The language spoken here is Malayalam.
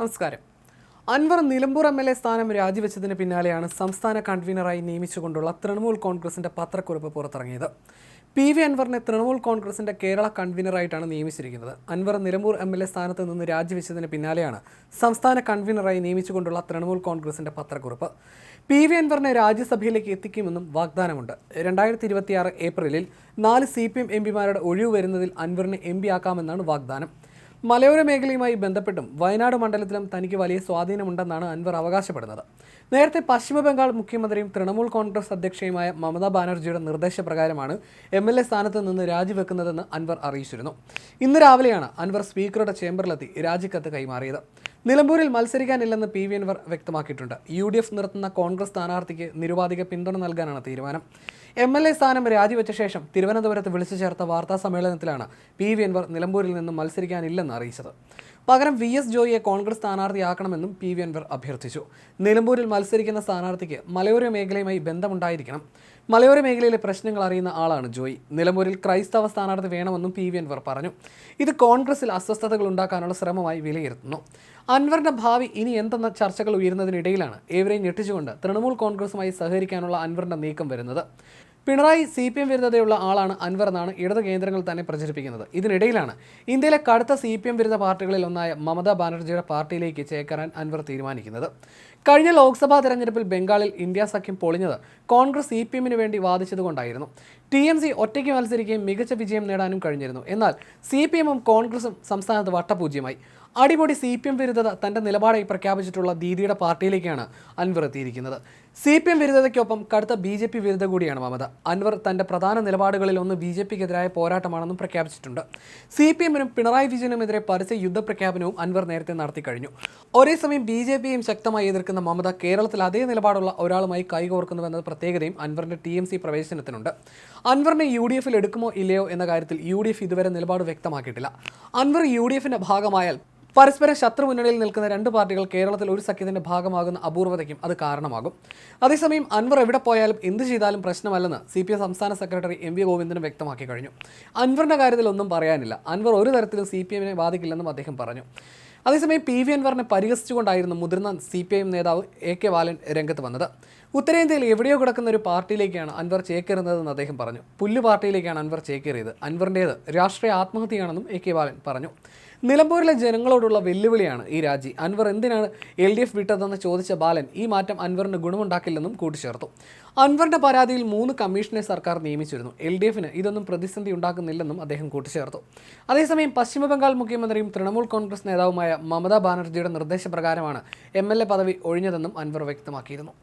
നമസ്കാരം. Anvar Nilambur M L A സ്ഥാനം രാജിവെച്ചതിന് പിന്നാലെയാണ് സംസ്ഥാന കൺവീനറായി നിയമിച്ചുകൊണ്ടുള്ള തൃണമൂൽ കോൺഗ്രസിന്റെ പത്രക്കുറിപ്പ് പുറത്തിറങ്ങിയത്. പി വി അൻവറിനെ തൃണമൂൽ കോൺഗ്രസിന്റെ കേരള കൺവീനറായിട്ടാണ് നിയമിച്ചിരിക്കുന്നത്. Anvar Nilambur M L A സ്ഥാനത്ത് നിന്ന് രാജിവെച്ചതിന് പിന്നാലെയാണ് സംസ്ഥാന കൺവീനറായി നിയമിച്ചുകൊണ്ടുള്ള തൃണമൂൽ കോൺഗ്രസിന്റെ പത്രക്കുറിപ്പ്. പി വി അൻവറിനെ രാജ്യസഭയിലേക്ക് എത്തിക്കുമെന്നും വാഗ്ദാനമുണ്ട്. രണ്ടായിരത്തി ഇരുപത്തിയാറ് ഏപ്രിലിൽ നാല് സി പി എം എം പിമാരുടെ ഒഴിവ് വരുന്നതിൽ അൻവറിനെ എം പി ആക്കാമെന്നാണ് വാഗ്ദാനം. മലയോര മേഖലയുമായി ബന്ധപ്പെട്ടും വയനാട് മണ്ഡലത്തിലും തനിക്ക് വലിയ സ്വാധീനമുണ്ടെന്നാണ് അൻവർ അവകാശപ്പെടുന്നത്. നേരത്തെ പശ്ചിമ ബംഗാൾ മുഖ്യമന്ത്രിയും തൃണമൂൽ കോൺഗ്രസ് അധ്യക്ഷയുമായ മമതാ ബാനർജിയുടെ നിർദ്ദേശപ്രകാരമാണ് എം എൽ എ സ്ഥാനത്ത് നിന്ന് രാജിവെക്കുന്നതെന്ന് അൻവർ അറിയിച്ചിരുന്നു. ഇന്ന് രാവിലെയാണ് അൻവർ സ്പീക്കറുടെ ചേംബറിലെത്തി രാജിക്കത്ത് കൈമാറിയത്. നിലമ്പൂരിൽ മത്സരിക്കാനില്ലെന്ന് പി വി അൻവർ വ്യക്തമാക്കിയിട്ടുണ്ട്. യു ഡി എഫ് നിർത്തുന്ന കോൺഗ്രസ് സ്ഥാനാർത്ഥിക്ക് നിരുപാധിക പിന്തുണ നൽകാനാണ് തീരുമാനം. എം എൽ എ സ്ഥാനം രാജിവെച്ച ശേഷം തിരുവനന്തപുരത്ത് വിളിച്ചു ചേർത്ത വാർത്താ സമ്മേളനത്തിലാണ് പി വി അൻവർ നിലമ്പൂരിൽ നിന്നും മത്സരിക്കാനില്ലെന്ന് അറിയിച്ചത്. പകരം വി എസ് ജോയിയെ കോൺഗ്രസ് സ്ഥാനാർത്ഥിയാക്കണമെന്നും പി വി അൻവർ അഭ്യർത്ഥിച്ചു. നിലമ്പൂരിൽ മത്സരിക്കുന്ന സ്ഥാനാർത്ഥിക്ക് മലയോര മേഖലയുമായി ബന്ധമുണ്ടായിരിക്കണം. മലയോര മേഖലയിലെ പ്രശ്നങ്ങൾ അറിയുന്ന ആളാണ് ജോയി. നിലമ്പൂരിൽ ക്രൈസ്തവ സ്ഥാനാർത്ഥി വേണമെന്നും പി വി അൻവർ പറഞ്ഞു. ഇത് കോൺഗ്രസിൽ അസ്വസ്ഥതകൾ ഉണ്ടാക്കാനുള്ള ശ്രമമായി വിലയിരുത്തുന്നു. അൻവറിന്റെ ഭാവി ഇനി എന്തെന്ന ചർച്ചകൾ ഉയരുന്നതിനിടയിലാണ് ഏവരെയും ഞെട്ടിച്ചുകൊണ്ട് തൃണമൂൽ കോൺഗ്രസുമായി സഹകരിക്കാനുള്ള അൻവറിന്റെ നീക്കം വരുന്നത്. പിണറായി സി പി എം വിരുദ്ധതയുള്ള ആളാണ് അൻവർ എന്നാണ് ഇടത് കേന്ദ്രങ്ങൾ തന്നെ പ്രചരിപ്പിക്കുന്നത്. ഇതിനിടയിലാണ് ഇന്ത്യയിലെ കടുത്ത സി പി എം വിരുദ്ധ പാർട്ടികളിൽ ഒന്നായ മമതാ ബാനർജിയുടെ പാർട്ടിയിലേക്ക് ചേക്കേറാൻ അൻവർ തീരുമാനിക്കുന്നത്. കഴിഞ്ഞ ലോക്സഭാ തെരഞ്ഞെടുപ്പിൽ ബംഗാളിൽ ഇന്ത്യ സഖ്യം പൊളിഞ്ഞത് കോൺഗ്രസ് സി പി എമ്മിന് വേണ്ടി വാദിച്ചതുകൊണ്ടായിരുന്നു. ടി എം സി ഒറ്റയ്ക്ക് മത്സരിക്കുകയും മികച്ച വിജയം നേടാനും കഴിഞ്ഞിരുന്നു. എന്നാൽ സി പി എമ്മും കോൺഗ്രസും സംസ്ഥാനത്ത് വട്ടപൂജ്യമായി. അടിപൊളി സി പി എം വിരുദ്ധത തന്റെ നിലപാടായി പ്രഖ്യാപിച്ചിട്ടുള്ള ദീദിയുടെ പാർട്ടിയിലേക്കാണ് അൻവർ എത്തിയിരിക്കുന്നത്. സി പി എം വിരുദ്ധതയ്ക്കൊപ്പം കടുത്ത ബി ജെ പി വിരുദ്ധ കൂടിയാണ് മമത. അൻവർ തന്റെ പ്രധാന നിലപാടുകളിൽ ഒന്ന് ബി ജെ പിക്കെതിരായ പോരാട്ടമാണെന്നും പ്രഖ്യാപിച്ചിട്ടുണ്ട്. സി പി എമ്മിനും പിണറായി വിജയനുമെതിരെ പരസ്യ യുദ്ധപ്രഖ്യാപനവും അൻവർ നേരത്തെ നടത്തി കഴിഞ്ഞു. ഒരേ സമയം ബി ജെ പിയും ശക്തമായി എതിർക്കുന്ന മമത കേരളത്തിൽ അതേ നിലപാടുള്ള ഒരാളുമായി കൈകോർക്കുന്നുവെന്ന പ്രത്യേകതയും അൻവറിന്റെ ടി എം സി പ്രവേശനത്തിനുണ്ട്. അൻവറിനെ യു ഡി എഫിൽ എടുക്കുമോ ഇല്ലയോ എന്ന കാര്യത്തിൽ യു ഡി എഫ് ഇതുവരെ നിലപാട് വ്യക്തമാക്കിയിട്ടില്ല. അൻവർ യു ഡി എഫിന്റെ ഭാഗമായാൽ പരസ്പരം ശത്രു മുന്നണിയിൽ നിൽക്കുന്ന രണ്ട് പാർട്ടികൾ കേരളത്തിൽ ഒരു സഖ്യത്തിന്റെ ഭാഗമാകുന്ന അപൂർവതയ്ക്കും അത് കാരണമാകും. അതേസമയം അൻവർ എവിടെ പോയാലും എന്ത് ചെയ്താലും പ്രശ്നമല്ലെന്ന് സി പി എം സംസ്ഥാന സെക്രട്ടറി എം വി ഗോവിന്ദനും വ്യക്തമാക്കി കഴിഞ്ഞു. അൻവറിന്റെ കാര്യത്തിൽ ഒന്നും പറയാനില്ല. അൻവർ ഒരു തരത്തിലും സി പി എമ്മിനെ ബാധിക്കില്ലെന്നും അദ്ദേഹം പറഞ്ഞു. അതേസമയം പി വി അൻവറിനെ പരിഹസിച്ചുകൊണ്ടായിരുന്നു മുതിർന്ന സി പി എം നേതാവ് എ കെ ബാലൻ രംഗത്ത് വന്നത്. ഉത്തരേന്ത്യയിൽ എവിടെയോ കിടക്കുന്ന ഒരു പാർട്ടിയിലേക്കാണ് അൻവർ ചേക്കേറുന്നതെന്ന് അദ്ദേഹം പറഞ്ഞു. പുല്ല് പാർട്ടിയിലേക്കാണ് അൻവർ ചേക്കേറിയത്. അൻവറിന്റേത് രാഷ്ട്രീയ ആത്മഹത്യയാണെന്നും എ കെ ബാലൻ പറഞ്ഞു. നിലമ്പൂരിലെ ജനങ്ങളോടുള്ള വെല്ലുവിളിയാണ് ഈ രാജി. അൻവർ എന്തിനാണ് എൽ ഡി എഫ് വിട്ടതെന്ന് ചോദിച്ച ബാലൻ ഈ മാറ്റം അൻവറിന് ഗുണമുണ്ടാക്കില്ലെന്നും കൂട്ടിച്ചേർത്തു. അൻവറിന്റെ പരാതിയിൽ മൂന്ന് കമ്മീഷനെ സർക്കാർ നിയമിച്ചിരുന്നു. എൽ ഡി എഫിന് ഇതൊന്നും പ്രതിസന്ധി ഉണ്ടാക്കുന്നില്ലെന്നും അദ്ദേഹം കൂട്ടിച്ചേർത്തു. അതേസമയം പശ്ചിമബംഗാൾ മുഖ്യമന്ത്രിയും തൃണമൂൽ കോൺഗ്രസ് നേതാവുമായ മമതാ ബാനർജിയുടെ നിർദ്ദേശപ്രകാരമാണ് എം എൽ എ പദവി ഒഴിഞ്ഞതെന്നും അൻവർ വ്യക്തമാക്കിയിരുന്നു.